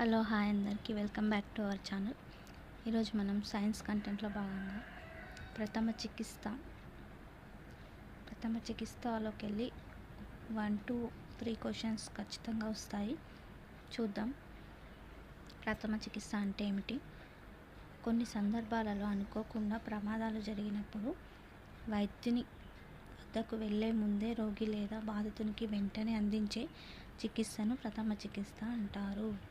Hello hi అందరికీ welcome back to our channel. ఈరోజు మనం సైన్స్ కంటెంట్లో భాగంగా ప్రథమ చికిత్స ప్రథమ చికిత్సలోకి వెళ్ళి వన్ టూ త్రీ క్వశ్చన్స్ ఖచ్చితంగా వస్తాయి. చూద్దాం. ప్రథమ చికిత్స అంటే ఏమిటి? కొన్ని సందర్భాలలో అనుకోకుండా ప్రమాదాలు జరిగినప్పుడు వైద్యుని వద్దకు వెళ్ళే ముందే రోగి లేదా బాధితునికి వెంటనే అందించే చికిత్సను ప్రథమ చికిత్స అంటారు.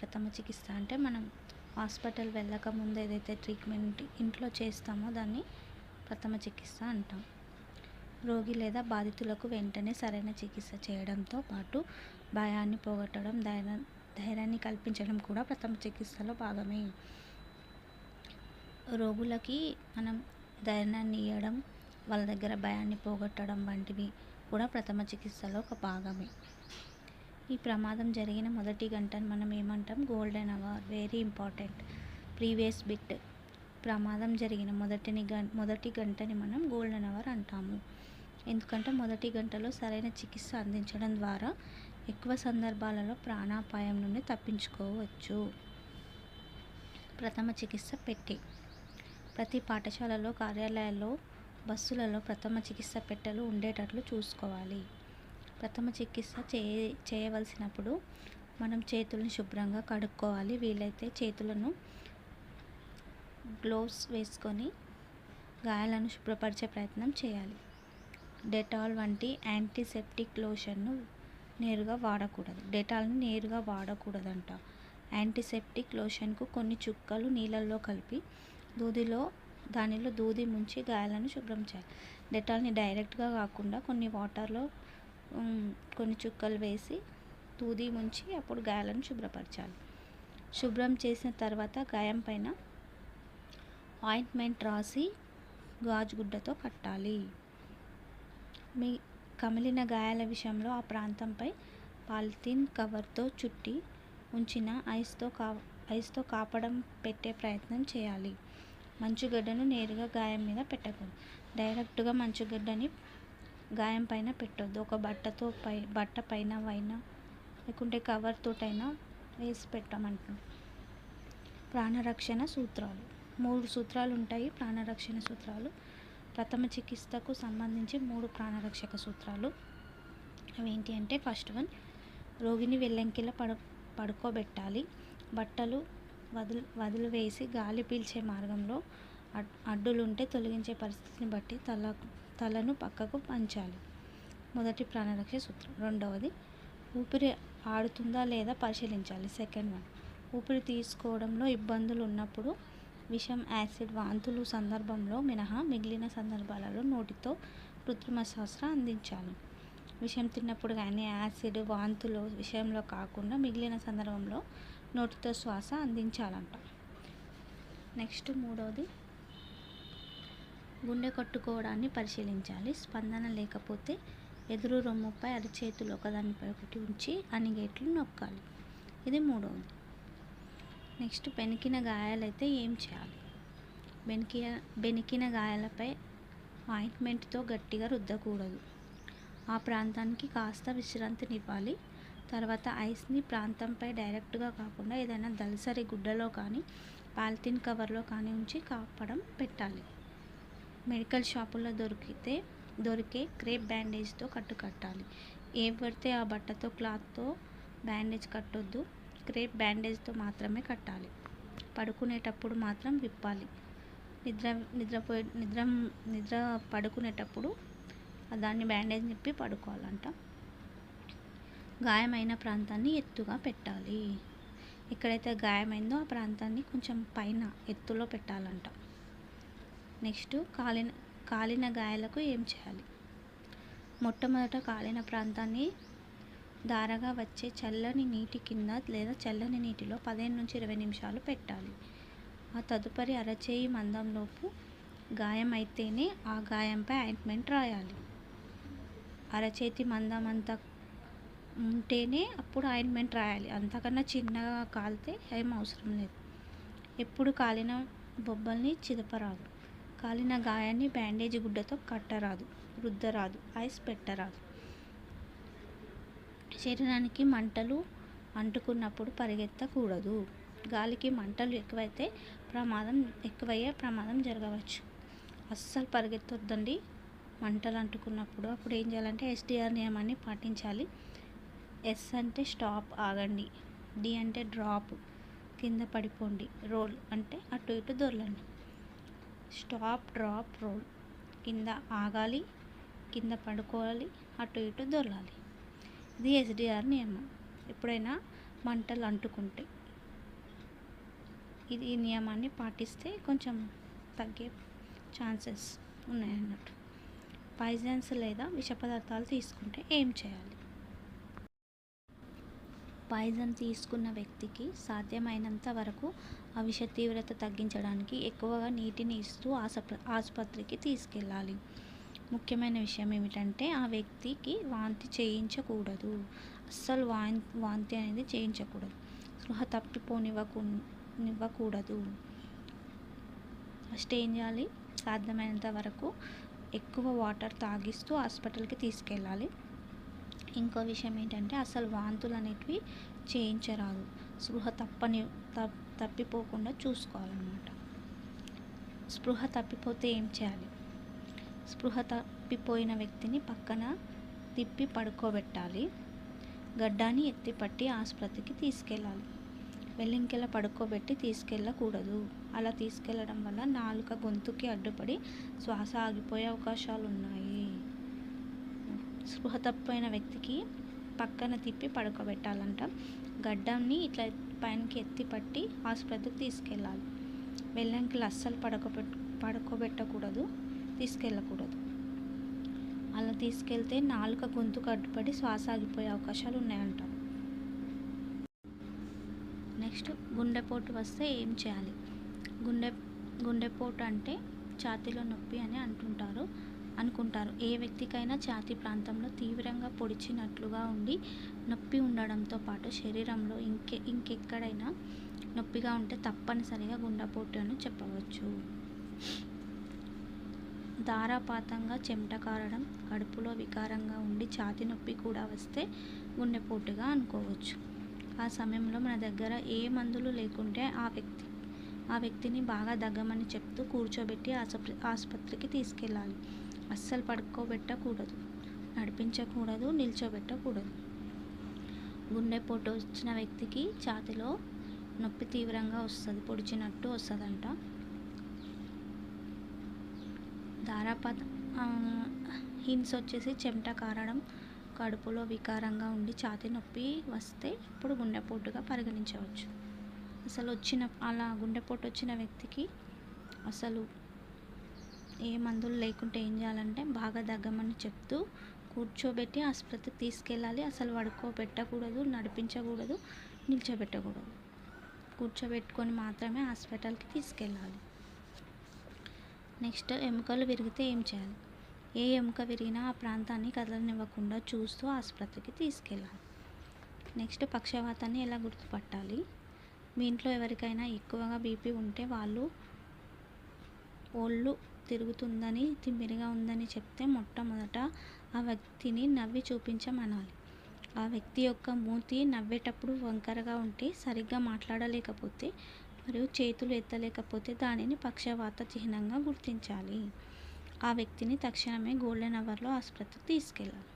ప్రథమ చికిత్స అంటే మనం హాస్పిటల్ వెళ్ళక ముందు ఏదైతే ట్రీట్మెంట్ ఇంట్లో చేస్తామో దాన్ని ప్రథమ చికిత్స అంటాం. రోగి లేదా బాధితులకు వెంటనే సరైన చికిత్స చేయడంతో పాటు భయాన్ని పోగొట్టడం ధైర్య ధైర్యాన్ని కల్పించడం కూడా ప్రథమ చికిత్సలో భాగమే. రోగులకి మనం ధైర్యాన్ని ఇవ్వడం వాళ్ళ దగ్గర భయాన్ని పోగొట్టడం వంటివి కూడా ప్రథమ చికిత్సలో ఒక భాగమే. ఈ ప్రమాదం జరిగిన మొదటి గంటను మనం ఏమంటాం? Golden hour very important previous bit ప్రమాదం జరిగిన మొదటిని గం మొదటి గంటని మనం గోల్డెన్ అవర్ అంటాము. ఎందుకంటే మొదటి గంటలో సరైన చికిత్స అందించడం ద్వారా ఎక్కువ సందర్భాలలో ప్రాణాపాయం నుండి తప్పించుకోవచ్చు. ప్రథమ చికిత్స పెట్టి. ప్రతి పాఠశాలలో కార్యాలయాల్లో బస్సులలో ప్రథమ చికిత్స పెట్టెలు ఉండేటట్లు చూసుకోవాలి. ప్రథమ చికిత్స చేయ చేయవలసినప్పుడు మనం చేతులను శుభ్రంగా కడుక్కోవాలి. వీలైతే చేతులను గ్లోవ్స్ వేసుకొని గాయాలను శుభ్రపరిచే ప్రయత్నం చేయాలి. డెటాల్ వంటి యాంటీసెప్టిక్ లోషన్ను నేరుగా వాడకూడదు. డెటాల్ని నేరుగా వాడకూడదంట. యాంటీసెప్టిక్ లోషన్కు కొన్ని చుక్కలు నీళ్ళల్లో కలిపి దూదిలో దానిలో దూది ముంచి గాయాలను శుభ్రం చేయాలి. డెటాల్ని డైరెక్ట్గా కాకుండా కొన్ని వాటర్లో కొన్ని చుక్కలు వేసి తూది ముంచి అప్పుడు గాయాలను శుభ్రపరచాలి. శుభ్రం చేసిన తర్వాత గాయం పైన ఆయింట్మెంట్ రాసి గాజుగుడ్డతో కట్టాలి. మీ కమిలిన గాయాల విషయంలో ఆ ప్రాంతంపై పాలిథిన్ కవర్తో చుట్టి ఉంచిన ఐస్తో కా ఐస్తో కాపడం పెట్టే ప్రయత్నం చేయాలి. మంచుగడ్డను నేరుగా గాయం మీద పెట్టకూడదు. డైరెక్ట్గా మంచుగడ్డని గాయం పైన పెట్టొద్దు. ఒక బట్టతో పై బట్ట పైన పైన లేకుంటే కవర్తోటైనా వేసి పెట్టమంటున్నాం. ప్రాణరక్షణ సూత్రాలు. మూడు సూత్రాలు ఉంటాయి ప్రాణరక్షణ సూత్రాలు. ప్రథమ చికిత్సకు సంబంధించి మూడు ప్రాణరక్షక సూత్రాలు. అవి ఏంటి అంటే ఫస్ట్ వన్ రోగిని వెల్లంకిల పడు పడుకోబెట్టాలి. బట్టలు వదులు వదిలి వేసి గాలి పీల్చే మార్గంలో అడ్డులుంటే తొలగించే పరిస్థితిని బట్టి తల తలను పక్కకు పంచాలి. మొదటి ప్రాణరక్ష సూత్రం. రెండవది ఊపిరి ఆడుతుందా లేదా పరిశీలించాలి. సెకండ్ వన్ ఊపిరి తీసుకోవడంలో ఇబ్బందులు ఉన్నప్పుడు విషం యాసిడ్ వాంతులు సందర్భంలో మినహా మిగిలిన సందర్భాలలో నోటితో కృత్రిమ శ్వాస అందించాలి. విషం తిన్నప్పుడు కానీ యాసిడ్ వాంతులు విషయంలో కాకుండా మిగిలిన సందర్భంలో నోటితో శ్వాస అందించాలంట. నెక్స్ట్ మూడవది గుండె కొట్టుకోవడాన్ని పరిశీలించాలి. స్పందన లేకపోతే ఎదురు రొమ్ముపై అరిచేతులు ఒకదానిపై ఒకటి ఉంచి అనిగేట్లు నొక్కాలి. ఇది మూడవది నెక్స్ట్ బెనికిన గాయాలైతే ఏం చేయాలి? బెనికి బెనికిన గాయాలపై ఆయింట్మెంట్తో గట్టిగా రుద్దకూడదు. ఆ ప్రాంతానికి కాస్త విశ్రాంతినివ్వాలి తర్వాత ఐస్ని ప్రాంతంపై డైరెక్ట్గా కాకుండా ఏదైనా దళసరి గుడ్డలో కానీ పాలిథిన్ కవర్లో కానీ ఉంచి కాపడం పెట్టాలి. మెడికల్ షాపుల్లో దొరికితే దొరికే క్రేప్ బ్యాండేజ్తో కట్టు కట్టాలి. ఏం పడితే ఆ బట్టతో క్లాత్తో బ్యాండేజ్ కట్టొద్దు. క్రేప్ బ్యాండేజ్తో మాత్రమే కట్టాలి. పడుకునేటప్పుడు మాత్రం విప్పాలి. నిద్ర నిద్రపోయే నిద్ర నిద్ర పడుకునేటప్పుడు దాన్ని బ్యాండేజ్ నిప్పి పడుకోవాలంట. గాయమైన ప్రాంతాన్ని ఎత్తుగా పెట్టాలి. ఎక్కడైతే గాయమైందో ఆ ప్రాంతాన్ని కొంచెం పైన ఎత్తులో పెట్టాలంట. నెక్స్ట్ కాలిన కాలిన గాయాలకు ఏం చేయాలి? మొట్టమొదట కాలిన ప్రాంతాన్ని దారగా వచ్చే చల్లని నీటి కింద లేదా చల్లని నీటిలో పదిహేను నుంచి ఇరవై నిమిషాలు పెట్టాలి. ఆ తదుపరి అరచేయి మందంలోపు గాయం అయితేనే ఆ గాయంపై ఆయింట్మెంట్ రాయాలి. అరచేతి మందం అంత ఉంటేనే అప్పుడు ఆయింట్మెంట్ రాయాలి. అంతకన్నా చిన్నగా కాలితే ఏం అవసరం లేదు. ఎప్పుడు కాలిన బొబ్బల్ని చిదపరాదు. కాలిన గాయాన్ని బ్యాండేజ్ గుడ్డతో కట్టరాదు రుద్దరాదు ఐస్ పెట్టరాదు. శరీరానికి మంటలు అంటుకున్నప్పుడు పరిగెత్తకూడదు. గాలికి మంటలు ఎక్కువైతే ప్రమాదం ఎక్కువయ్యే ప్రమాదం జరగవచ్చు. అస్సలు పరిగెత్తొద్దండి. మంటలు అంటుకున్నప్పుడు అప్పుడు ఏం చేయాలంటే ఎస్డిఆర్ నియమాన్ని పాటించాలి. ఎస్ అంటే స్టాప్ ఆగండి. డి అంటే డ్రాప్. కింద పడిపోండి. రోల్ అంటే అటు ఇటు దొరలండి. స్టాప్ డ్రాప్ రోల్ కింద ఆగాలి కింద పడుకోవాలి అటు ఇటు దొరలాలి ఇది ఎస్డిఆర్ నియమం. ఎప్పుడైనా మంటలు అంటుకుంటే ఇది ఈ నియమాన్ని పాటిస్తే కొంచెం తగ్గే ఛాన్సెస్ ఉన్నాయన్నట్టు. పాయిజన్స్ లేదా విష పదార్థాలు తీసుకుంటే ఏం చేయాలి? పాయిజన్ తీసుకున్న వ్యక్తికి సాధ్యమైనంత వరకు ఆ విష తీవ్రత తగ్గించడానికి ఎక్కువగా నీటిని ఇస్తూ ఆసప ఆసుపత్రికి తీసుకెళ్ళాలి. ముఖ్యమైన విషయం ఏమిటంటే ఆ వ్యక్తికి వాంతి చేయించకూడదు. అస్సలు వాన్ వాంతి అనేది చేయించకూడదు. స్పృహ తప్పిపోనివ్వకు నివ్వకూడదు ఫస్ట్ ఏం చేయాలి? సాధ్యమైనంత వరకు ఎక్కువ వాటర్ తాగిస్తూ హాస్పిటల్కి తీసుకెళ్ళాలి. ఇంకో విషయం ఏంటంటే అసలు వాంతులు అనేటివి చేయించరాదు. స్పృహ తప్పని తప్పిపోకుండా చూసుకోవాలన్నమాట. స్పృహ తప్పిపోతే ఏం చేయాలి? స్పృహ తప్పిపోయిన వ్యక్తిని పక్కన తిప్పి పడుకోబెట్టాలి. గడ్డాన్ని ఎత్తిపట్టి ఆసుపత్రికి తీసుకెళ్ళాలి. వెల్లింకెల పడుకోబెట్టి తీసుకెళ్ళకూడదు. అలా తీసుకెళ్ళడం వల్ల నాలుక గొంతుకి అడ్డుపడి శ్వాస ఆగిపోయే అవకాశాలు ఉన్నాయి స్పృహ తప్పిపోయిన వ్యక్తికి పక్కన తిప్పి పడుకోబెట్టాలంట. గడ్డాన్ని ఇట్లా పైనకి ఎత్తి పట్టి ఆసుపత్రికి తీసుకెళ్ళాలి. వెళ్ళాక అస్సలు పడుకోబెట్ పడుకోబెట్టకూడదు తీసుకెళ్ళకూడదు. అలా తీసుకెళ్తే నాలుక గొంతు కట్టుపడి శ్వాస ఆగిపోయే అవకాశాలు ఉన్నాయంట. నెక్స్ట్ గుండెపోటు వస్తే ఏం చేయాలి? గుండె గుండెపోటు అంటే ఛాతీలో నొప్పి అని అంటుంటారు. అనుకుంటారు. ఏ వ్యక్తికైనా ఛాతీ ప్రాంతంలో తీవ్రంగా పొడిచినట్లుగా ఉండి నొప్పి ఉండడంతో పాటు శరీరంలో ఇంకె ఇంకెక్కడైనా నొప్పిగా ఉంటే తప్పనిసరిగా గుండెపోటు అని చెప్పవచ్చు. ధారాపాతంగా చెమట కారడం కడుపులో వికారంగా ఉండి ఛాతి నొప్పి కూడా వస్తే గుండెపోటుగా అనుకోవచ్చు. ఆ సమయంలో మన దగ్గర ఏ మందులు లేకుంటే ఆ వ్యక్తి ఆ వ్యక్తిని బాగా దగ్గమని చెప్తూ కూర్చోబెట్టి ఆసుపత్రి ఆసుపత్రికి తీసుకెళ్ళాలి. అస్సలు పడుకోబెట్టకూడదు. నడిపించకూడదు నిల్చోబెట్టకూడదు. గుండెపోటు వచ్చిన వ్యక్తికి ఛాతిలో నొప్పి తీవ్రంగా వస్తుంది పొడిచినట్టు వస్తుందంట. ధారాపాత హిన్స్ వచ్చేసి చెమట కారడం కడుపులో వికారంగా ఉండి ఛాతి నొప్పి వస్తే ఇప్పుడు గుండెపోటుగా పరిగణించవచ్చు. అసలు వచ్చిన అలా గుండెపోటు వచ్చిన వ్యక్తికి అసలు ఏ మందులు లేకుంటే ఏం చేయాలంటే బాగా దగ్గమని చెప్తూ కూర్చోబెట్టి ఆసుపత్రికి తీసుకెళ్ళాలి. అసలు పడుకోబెట్టకూడదు నడిపించకూడదు నిల్చోబెట్టకూడదు. కూర్చోబెట్టుకొని మాత్రమే హాస్పిటల్కి తీసుకెళ్ళాలి. నెక్స్ట్ ఎముకలు విరిగితే ఏం చేయాలి? ఏ ఎముక విరిగినా ఆ ప్రాంతాన్ని కదలనివ్వకుండా చూస్తూ ఆసుపత్రికి తీసుకెళ్ళాలి. నెక్స్ట్ పక్షవాతాన్ని ఎలా గుర్తుపట్టాలి? మీ ఇంట్లో ఎవరికైనా ఎక్కువగా బీపీ ఉంటే వాళ్ళు ఒళ్ళు తిరుగుతుందని తిమ్మిరిగా ఉందని చెప్తే మొట్టమొదట ఆ వ్యక్తిని నవ్వి చూపించమనాలి. ఆ వ్యక్తి యొక్క మూతి నవ్వేటప్పుడు వంకరగా ఉంటే సరిగ్గా మాట్లాడలేకపోతే మరియు చేతులు ఎత్తలేకపోతే దానిని పక్షవాత చిహ్నంగా గుర్తించాలి. ఆ వ్యక్తిని తక్షణమే గోల్డెన్ అవర్లో ఆసుపత్రికి తీసుకెళ్ళాలి.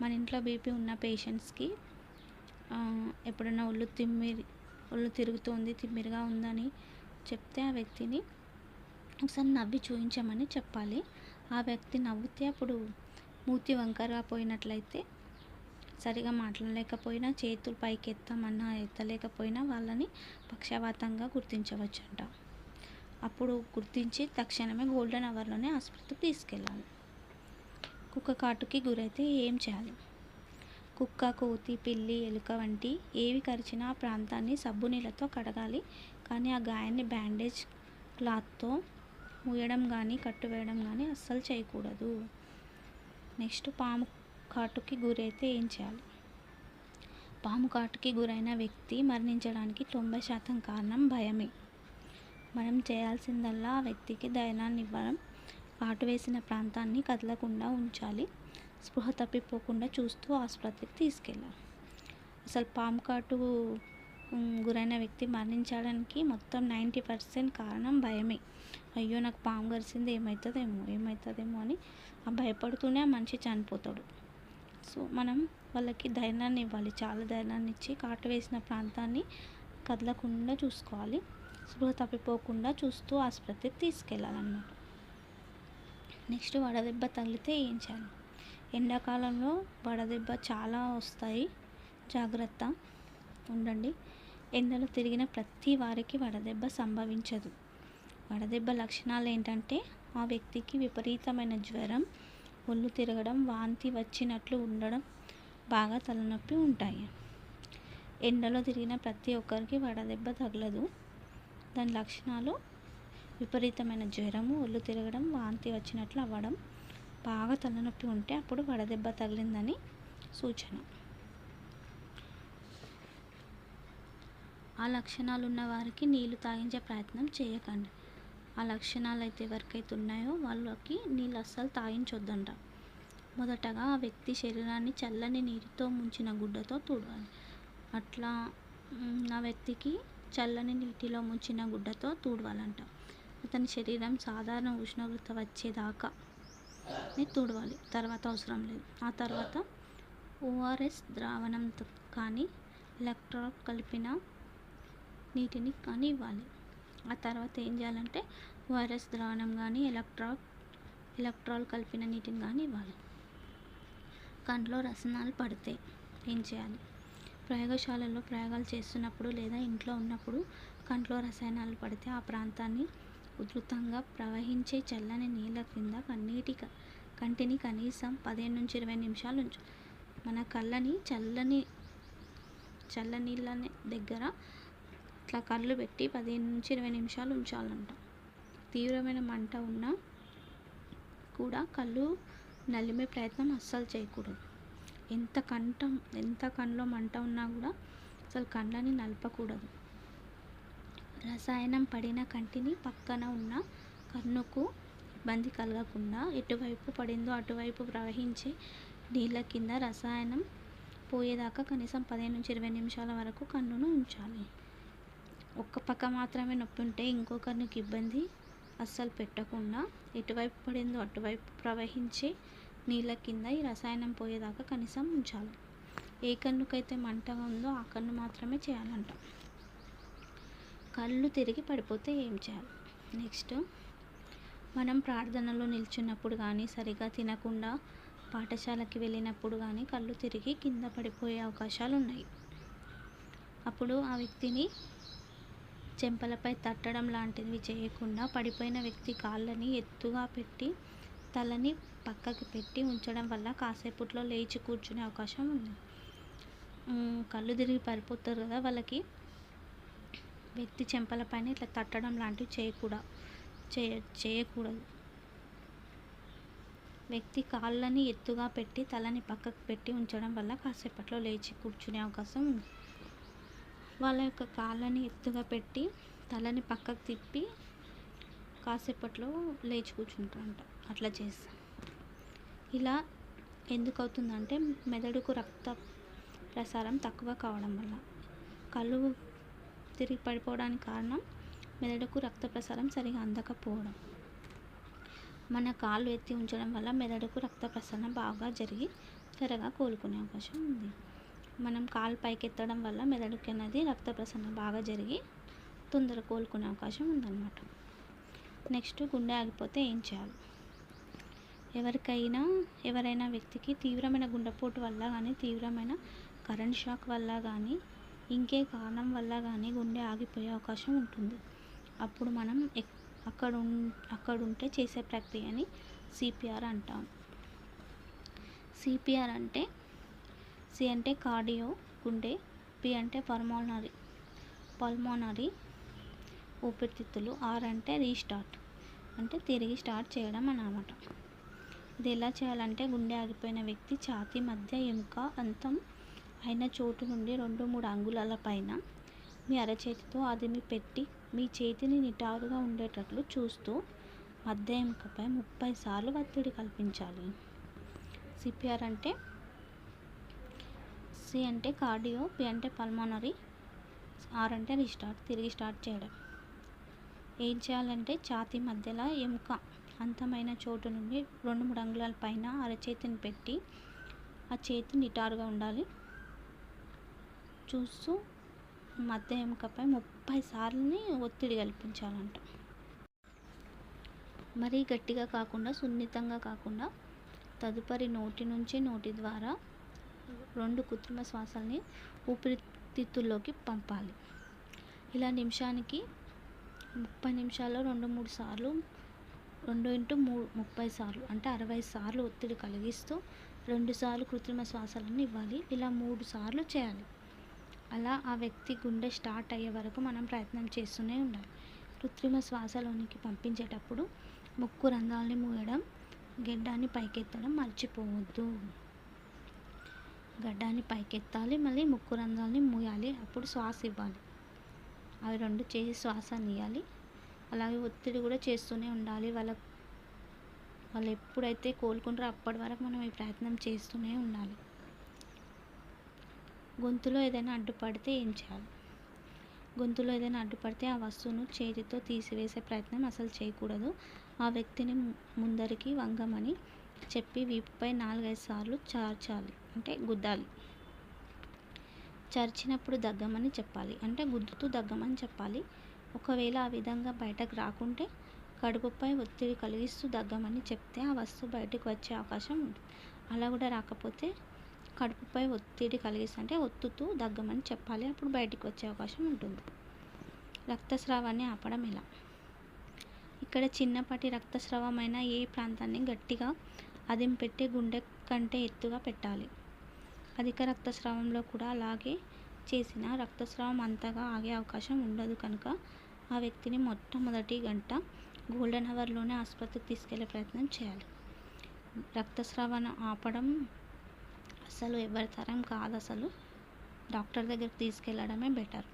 మన ఇంట్లో బీపీ ఉన్న పేషెంట్స్కి ఎప్పుడైనా ఒళ్ళు తిమ్మిరి ఒళ్ళు తిరుగుతోంది తిమ్మిరిగా ఉందని చెప్తే ఆ వ్యక్తిని ఒకసారి నవ్వి చూపించమని చెప్పాలి. ఆ వ్యక్తి నవ్వితే అప్పుడు మూతి వంకరగా పోయినట్లయితే సరిగా మాట్లాడలేకపోయినా చేతులు పైకి ఎత్తామన్నా ఎత్తలేకపోయినా వాళ్ళని పక్షవాతంగా గుర్తించవచ్చంట. అప్పుడు గుర్తించి తక్షణమే గోల్డెన్ అవర్లోనే ఆసుపత్రికి తీసుకెళ్ళాలి. కుక్క కాటుకి గురైతే ఏం చేయాలి? కుక్క కోతి పిల్లి ఎలుక వంటి ఏవి కరిచినా ఆ ప్రాంతాన్ని సబ్బు నీళ్ళతో కడగాలి. కానీ ఆ గాయాన్ని బ్యాండేజ్ క్లాత్తో మూయడం కానీ కట్టువేయడం కానీ అస్సలు చేయకూడదు. నెక్స్ట్ పాము కాటుకి గురైతే ఏం చేయాలి? పాము కాటుకి గురైన వ్యక్తి మరణించడానికి తొంభై శాతం కారణం భయమే. మనం చేయాల్సిందల్లా ఆ వ్యక్తికి ధైర్యాన్ని ఇవ్వడం కాటు వేసిన ప్రాంతాన్ని కదలకుండా ఉంచాలి స్పృహ తప్పిపోకుండా చూస్తూ ఆసుపత్రికి తీసుకెళ్ళాలి. అసలు పాము కాటు గురైన వ్యక్తి మరణించడానికి మొత్తం నైంటీ పర్సెంట్ కారణం భయమే. అయ్యో నాకు పాము కరిసింది ఏమవుతుందేమో ఏమవుతుందేమో అని ఆ భయపడుతూనే ఆ మనిషి చనిపోతాడు. సో మనం వాళ్ళకి ధైర్యాన్ని ఇవ్వాలి చాలా ధైర్యాన్ని ఇచ్చి కాటు వేసిన ప్రాంతాన్ని కదలకుండా చూసుకోవాలి. స్పృహ తప్పిపోకుండా చూస్తూ ఆసుపత్రికి తీసుకెళ్ళాలన్నమాట నెక్స్ట్ వడదెబ్బ తగిలితే ఏం చేయాలి? ఎండాకాలంలో వడదెబ్బ చాలా వస్తాయి. జాగ్రత్త ఉండండి. ఎండలో తిరిగిన ప్రతి వారికి వడదెబ్బ సంభవించదు. వడదెబ్బ లక్షణాలు ఏంటంటే ఆ వ్యక్తికి విపరీతమైన జ్వరం ఒళ్ళు తిరగడం వాంతి వచ్చినట్లు ఉండడం బాగా తలనొప్పి ఉంటాయి. ఎండలో తిరిగిన ప్రతి ఒక్కరికి వడదెబ్బ తగలదు. దాని లక్షణాలు? విపరీతమైన జ్వరము ఒళ్ళు తిరగడం వాంతి వచ్చినట్లు అవ్వడం బాగా తలనొప్పి ఉంటే అప్పుడు వడదెబ్బ తగిలిందని సూచన. ఆ లక్షణాలు ఉన్న వారికి నీళ్ళు తాగించే ప్రయత్నం చేయకండి. ఆ లక్షణాలు అయితే ఎవరికైతే ఉన్నాయో వాళ్ళకి నీళ్ళు అస్సలు తాగించొద్దంట. మొదటగా ఆ వ్యక్తి శరీరాన్ని చల్లని నీటితో ముంచిన గుడ్డతో తుడవాలి. అట్లా ఆ వ్యక్తికి చల్లని నీటిలో ముంచిన గుడ్డతో తుడవాలంట. అతని శరీరం సాధారణ ఉష్ణోగ్రత వచ్చేదాకా తుడవాలి. తర్వాత అవసరం లేదు. ఆ తర్వాత ఓఆర్ఎస్ ద్రావణంతో కానీ ఎలక్ట్రాల్ కలిపిన నీటిని కానీ ఇవ్వాలి ఆ తర్వాత ఏం చేయాలంటే వైరస్ ద్రావణం కానీ ఎలక్ట్రాల్ ఎలక్ట్రాల్ కలిపిన నీటిని కానీ ఇవ్వాలి కంట్లో రసనాలు పడితే ఏం చేయాలి? ప్రయోగశాలలో ప్రయోగాలు చేస్తున్నప్పుడు లేదా ఇంట్లో ఉన్నప్పుడు కంట్లో రసాయనాలు పడితే ఆ ప్రాంతాన్ని ఉధృతంగా ప్రవహించే చల్లని నీళ్ళ క్రింద కన్నీటి కంటిని కనీసం పదిహేను నుంచి ఇరవై నిమిషాలు ఉంచు. మన కళ్ళని చల్లని చల్ల నీళ్ళ దగ్గర అట్లా కళ్ళు పెట్టి పదిహేను నుంచి ఇరవై నిమిషాలు ఉంచాలంట. తీవ్రమైన మంట ఉన్నా కూడా కళ్ళు నలిమే ప్రయత్నం అస్సలు చేయకూడదు. ఎంత కంఠం ఎంత కళ్ళలో మంట ఉన్నా కూడా అసలు కళ్ళని నలపకూడదు. రసాయనం పడిన కంటిని పక్కన ఉన్న కన్నుకు ఇబ్బంది కలగకుండా ఎటువైపు పడిందో అటువైపు ప్రవహించే నీళ్ళ కింద రసాయనం పోయేదాకా కనీసం పదిహేను నుంచి ఇరవై నిమిషాల వరకు కన్నును ఉంచాలి. ఒక్క పక్క మాత్రమే నొప్పి ఉంటే ఇంకొకరికి కన్నుకి ఇబ్బంది అస్సలు పెట్టకుండా ఎటువైపు పడిందో అటువైపు ప్రవహించే నీళ్ళ కింద ఈ రసాయనం పోయేదాకా కనీసం ఉంచాలి. ఏ కన్నుకైతే మంట ఉందో ఆ కన్ను మాత్రమే చేయాలంట. కళ్ళు తిరిగి పడిపోతే ఏం చేయాలి? నెక్స్ట్ మనం ప్రార్థనలో నిల్చున్నప్పుడు కానీ సరిగా తినకుండా పాఠశాలకి వెళ్ళినప్పుడు కానీ కళ్ళు తిరిగి కింద పడిపోయే అవకాశాలు ఉన్నాయి అప్పుడు ఆ వ్యక్తిని చెంపలపై తట్టడం లాంటివి చేయకుండా పడిపోయిన వ్యక్తి కాళ్ళని ఎత్తుగా పెట్టి తలని పక్కకి పెట్టి ఉంచడం వల్ల కాసేపట్లో లేచి కూర్చునే అవకాశం ఉంది. కళ్ళు తిరిగి పడిపోతారు కదా వాళ్ళకి. వ్యక్తి చెంపలపైన ఇట్లా తట్టడం లాంటివి చేయకూడదు చేయ చేయకూడదు. వ్యక్తి కాళ్ళని ఎత్తుగా పెట్టి తలని పక్కకు పెట్టి ఉంచడం వల్ల కాసేపట్లో లేచి కూర్చునే అవకాశం ఉంది. వాళ్ళ యొక్క కాళ్ళని ఎత్తుగా పెట్టి తలని పక్కకు తిప్పి కాసేపట్లో లేచి కూర్చుంటారంట. అట్లా చేస్తాం. ఇలా ఎందుకు అవుతుందంటే మెదడుకు రక్త ప్రసారం తక్కువ కావడం వల్ల. కళ్ళు తిరిగి పడిపోవడానికి కారణం మెదడుకు రక్త ప్రసారం సరిగా అందకపోవడం. మన కాళ్ళు ఎత్తి ఉంచడం వల్ల మెదడుకు రక్త ప్రసరణ బాగా జరిగి త్వరగా కోలుకునే అవకాశం ఉంది. మనం కాలు పైకెత్తడం వల్ల మెదడుకి అనేది రక్త ప్రసరణ బాగా జరిగి తొందర కోలుకునే అవకాశం ఉందన్నమాట. నెక్స్ట్ గుండె ఆగిపోతే ఏం చేయాలి? ఎవరికైనా ఎవరైనా వ్యక్తికి తీవ్రమైన గుండెపోటు వల్ల కానీ తీవ్రమైన కరెంట్ షాక్ వల్ల కానీ ఇంకే కారణం వల్ల కానీ గుండె ఆగిపోయే అవకాశం ఉంటుంది. అప్పుడు మనం ఎక్- అక్కడ ఉం అక్కడుంటే చేసే ప్రక్రియని సిపిఆర్ అంటాం. సిపిఆర్ అంటే సి అంటే కార్డియో గుండె పి అంటే పల్మోనరీ పల్మోనరీ ఊపిరితిత్తులు ఆర్ అంటే రీస్టార్ట్ అంటే తిరిగి స్టార్ట్ చేయడం అన్నమాట. ఇది ఎలా చేయాలంటే గుండె ఆగిపోయిన వ్యక్తి ఛాతీ మధ్య ఎముక అంతం అయిన చోటు నుండి రెండు మూడు అంగుళాల పైన మీ అరచేతితో అదిమి పెట్టి మీ చేతిని నిటారుగా ఉండేటట్లు చూస్తూ మధ్య ఎముకపై ముప్పై సార్లు ఒత్తిడి కల్పించాలి. సిపిఆర్ అంటే సి అంటే కార్డియో పి అంటే పల్మోనరీ ఆర్ అంటే రీస్టార్ట్ తిరిగి స్టార్ట్ చేయడం. ఏం చేయాలంటే ఛాతీ మధ్యలో ఎముక అంతమైన చోటు నుండి రెండు మూడు అంగుళాల పైన అరచేతిని పెట్టి ఆ చేతి నిటారుగా ఉండాలి. చూస్తూ మధ్య ఎముకపై ముప్పై సార్లని ఒత్తిడి కల్పించాలంట. మరీ గట్టిగా కాకుండా సున్నితంగా కాకుండా తదుపరి నోటి నుంచి నోటి ద్వారా రెండు కృత్రిమ శ్వాసల్ని ఊపిరితిత్తుల్లోకి పంపాలి. ఇలా నిమిషానికి ముప్పై నిమిషాల్లో రెండు మూడు సార్లు రెండు ఇంటూ మూడు ముప్పై సార్లు అంటే అరవై సార్లు ఒత్తిడి కలిగిస్తూ రెండు సార్లు కృత్రిమ శ్వాసలను ఇవ్వాలి. ఇలా మూడు సార్లు చేయాలి. అలా ఆ వ్యక్తి గుండె స్టార్ట్ అయ్యే వరకు మనం ప్రయత్నం చేస్తూనే ఉండాలి. కృత్రిమ శ్వాసలోనికి పంపించేటప్పుడు ముక్కు రంధ్రాలని మూయడం గెడ్డాన్ని పైకెత్తడం మర్చిపోవద్దు. గడ్డాన్ని పైకెత్తాలి మళ్ళీ ముక్కు రంధ్రాలని మూయాలి. అప్పుడు శ్వాస ఇవ్వాలి. అవి రెండు చేసి శ్వాస నీయాలి. అలాగే ఒత్తిడి కూడా చేస్తూనే ఉండాలి. వాళ్ళ వాళ్ళు ఎప్పుడైతే కోలుకుంటారో అప్పటి వరకు మనం ఈ ప్రయత్నం చేస్తూనే ఉండాలి. గొంతులో ఏదైనా అడ్డుపడితే ఏం చేయాలి? గొంతులో ఏదైనా అడ్డుపడితే ఆ వస్తువును చేతితో తీసివేసే ప్రయత్నం అసలు చేయకూడదు. ఆ వ్యక్తిని ముందరికి వంగమని చెప్పి వీపుపై నాలుగైదు సార్లు చార్చాలి. అంటే గుద్దాలి. చరిచినప్పుడు దగ్గమని చెప్పాలి. అంటే గుద్దుతూ దగ్గమని చెప్పాలి. ఒకవేళ ఆ విధంగా బయటకు రాకుంటే కడుపుపై ఒత్తిడి కలిగిస్తూ దగ్గమని చెప్తే ఆ వస్తువు బయటకు వచ్చే అవకాశం ఉంటుంది. అలా కూడా రాకపోతే కడుపుపై ఒత్తిడి కలిగిస్తుంటే ఒత్తుతూ దగ్గమని చెప్పాలి. అప్పుడు బయటికి వచ్చే అవకాశం ఉంటుంది. రక్తస్రావాన్ని ఆపడం ఎలా? ఇక్కడ చిన్నపాటి రక్తస్రావమైన ఏ ప్రాంతాన్ని గట్టిగా అదింపెట్టి గుండె కంటే ఎత్తుగా పెట్టాలి. అధిక రక్తస్రావంలో కూడా అలాగే చేసిన రక్తస్రావం అంతగా ఆగే అవకాశం ఉండదు కనుక ఆ వ్యక్తిని మొట్టమొదటి గంట గోల్డెన్ అవర్లోనే ఆసుపత్రికి తీసుకెళ్ళే ప్రయత్నం చేయాలి. రక్తస్రావాన్ని ఆపడం అసలు ఎవరి తరం కాదు అసలు డాక్టర్ దగ్గరికి తీసుకెళ్ళడమే బెటర్.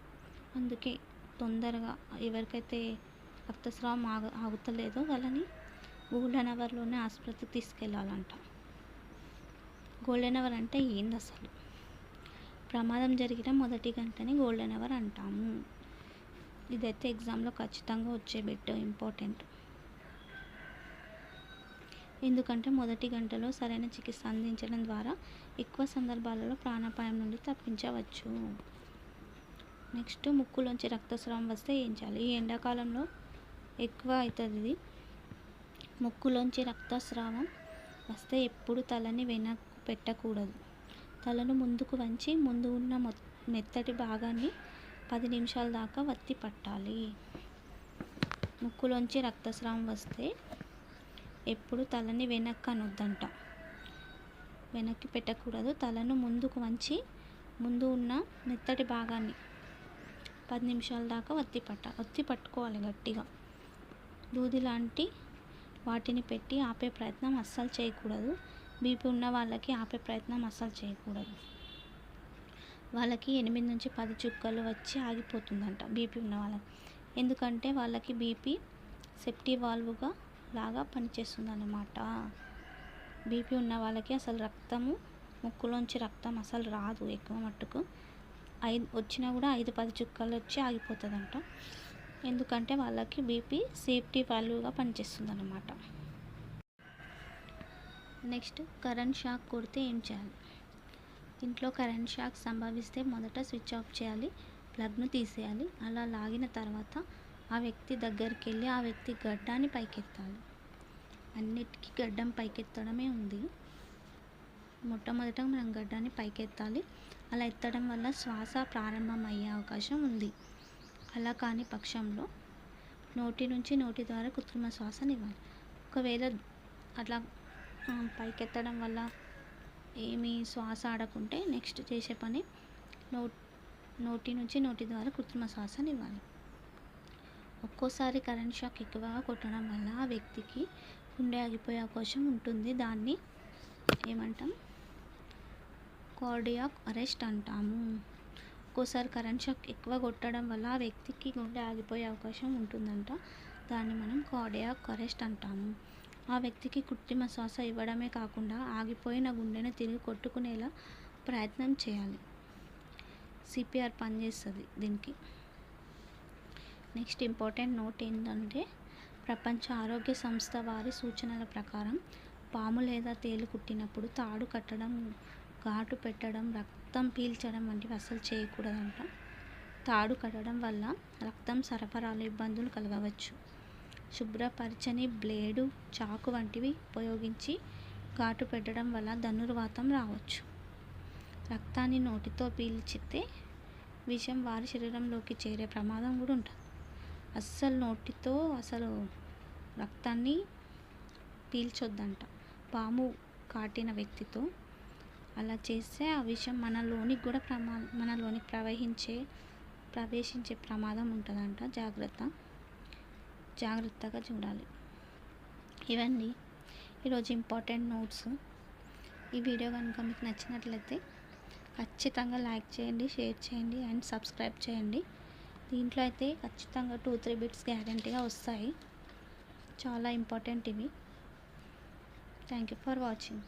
అందుకే తొందరగా ఎవరికైతే రక్తస్రావం ఆగ ఆగుతలేదో వాళ్ళని గోల్డెన్ అవర్లోనే ఆసుపత్రికి తీసుకెళ్ళాలంట గోల్డెన్ అవర్ అంటే ఏంది అసలు ప్రమాదం జరిగిన మొదటి గంటని గోల్డెన్ అవర్ అంటాము. ఇదైతే ఎగ్జామ్లో ఖచ్చితంగా వచ్చే బిట్ ఇంపార్టెంట్. ఎందుకంటే మొదటి గంటలో సరైన చికిత్స అందించడం ద్వారా ఎక్కువ సందర్భాలలో ప్రాణాపాయం నుండి తప్పించవచ్చు. నెక్స్ట్ ముక్కులోంచి రక్తస్రావం వస్తే ఏం చేయాలి? ఈ ఎండాకాలంలో ఎక్కువ అవుతుంది ఇది ముక్కులోంచి రక్తస్రావం వస్తే ఎప్పుడు తలని వెనక్కు పెట్టకూడదు. తలను ముందుకు వంచి ముందు ఉన్న మెత్తటి భాగాన్ని పది నిమిషాల దాకా వత్తి పట్టాలి. ముక్కులోంచి రక్తస్రావం వస్తే ఎప్పుడు తలని వెనక్కి అనొద్దంట. వెనక్కి పెట్టకూడదు. తలను ముందుకు వంచి ముందు ఉన్న మెత్తటి భాగాన్ని పది నిమిషాల దాకా ఒత్తి పట్ట ఒత్తి పట్టుకోవాలి గట్టిగా. దూది లాంటి వాటిని పెట్టి ఆపే ప్రయత్నం అస్సలు చేయకూడదు. బీపీ ఉన్న వాళ్ళకి ఆపే ప్రయత్నం అస్సలు చేయకూడదు. వాళ్ళకి ఎనిమిది నుంచి పది చుక్కలు వచ్చి ఆగిపోతుందంట బీపీ ఉన్న వాళ్ళకి. ఎందుకంటే వాళ్ళకి బీపీ సెప్టీ వాల్వ్గా లాగా పనిచేస్తుంది అన్నమాట బీపీ ఉన్న వాళ్ళకి అసలు రక్తము ముక్కులోంచి రక్తం అసలు రాదు ఎక్కువ మట్టుకు. ఐదు వచ్చినా కూడా ఐదు పది చుక్కలు వచ్చి ఆగిపోతుందంట. ఎందుకంటే వాళ్ళకి బీపీ సేఫ్టీ వాల్యూగా పనిచేస్తుంది అన్నమాట నెక్స్ట్ కరెంట్ షాక్ కొడితే ఏం చేయాలి? ఇంట్లో కరెంట్ షాక్ సంభవిస్తే మొదట స్విచ్ ఆఫ్ చేయాలి ప్లగ్ను తీసేయాలి అలా లాగిన తర్వాత ఆ వ్యక్తి దగ్గరికి వెళ్ళి ఆ వ్యక్తి గడ్డాన్ని పైకెత్తాలి. అన్నిటికీ గడ్డం పైకెత్తడమే ఉంది. మొట్టమొదట మనం గడ్డాన్ని పైకెత్తాలి. అలా ఎత్తడం వల్ల శ్వాస ప్రారంభం అయ్యే అవకాశం ఉంది. అలా కాని పక్షంలో నోటి నుంచి నోటి ద్వారా కృత్రిమ శ్వాసనివ్వాలి ఒకవేళ అట్లా పైకెత్తడం వల్ల ఏమీ శ్వాస ఆడకుంటే నెక్స్ట్ చేసే పని నో నోటి నుంచి నోటి ద్వారా కృత్రిమ శ్వాసని ఇవ్వాలి. ఒక్కోసారి కరెంట్ షాక్ ఎక్కువగా కొట్టడం వల్ల ఆ వ్యక్తికి గుండె ఆగిపోయే అవకాశం ఉంటుంది. దాన్ని ఏమంటాం? కార్డియాక్ అరెస్ట్ అంటాము. ఒక్కోసారి కరెంట్ షాక్ ఎక్కువ కొట్టడం వల్ల ఆ వ్యక్తికి గుండె ఆగిపోయే అవకాశం ఉంటుందంట. దాన్ని మనం కార్డియాక్ అరెస్ట్ అంటాము. ఆ వ్యక్తికి కృత్రిమ శ్వాస ఇవ్వడమే కాకుండా ఆగిపోయిన గుండెను తిరిగి కొట్టుకునేలా ప్రయత్నం చేయాలి. సిపిఆర్ పనిచేస్తుంది దీనికి. నెక్స్ట్ ఇంపార్టెంట్ నోట్ ఏంటంటే ప్రపంచ ఆరోగ్య సంస్థ వారి సూచనల ప్రకారం పాము లేదా తేలు కుట్టినప్పుడు తాడు కట్టడం ఘాటు పెట్టడం రక్తం రక్తం పీల్చడం వంటివి అస్సలు చేయకూడదంట. తాడు కట్టడం వల్ల రక్తం సరఫరాలో ఇబ్బందులు కలగవచ్చు. శుభ్రపరచని బ్లేడు చాకు వంటివి ఉపయోగించి ఘాటు పెట్టడం వల్ల ధనుర్వాతం రావచ్చు. రక్తాన్ని నోటితో పీల్చితే విషం వారి శరీరంలోకి చేరే ప్రమాదం కూడా ఉంటుంది. అస్సలు నోటితో అసలు రక్తాన్ని పీల్చొద్దంట. పాము కాటిన వ్యక్తితో అలా చేస్తే ఆ విషయం మనలోనికి కూడా ప్రమా మనలోనికి ప్రవహించే ప్రవేశించే ప్రమాదం ఉంటుందంట. జాగ్రత్త. జాగ్రత్తగా చూడాలి. ఇవన్నీ ఈరోజు ఇంపార్టెంట్ నోట్స్. ఈ వీడియో కనుక మీకు నచ్చినట్లయితే ఖచ్చితంగా లైక్ చేయండి షేర్ చేయండి అండ్ సబ్స్క్రైబ్ చేయండి. దీంట్లో అయితే ఖచ్చితంగా టూ త్రీ బిట్స్ గ్యారంటీగా వస్తాయి. చాలా ఇంపార్టెంట్ ఇవి. Thank you for watching.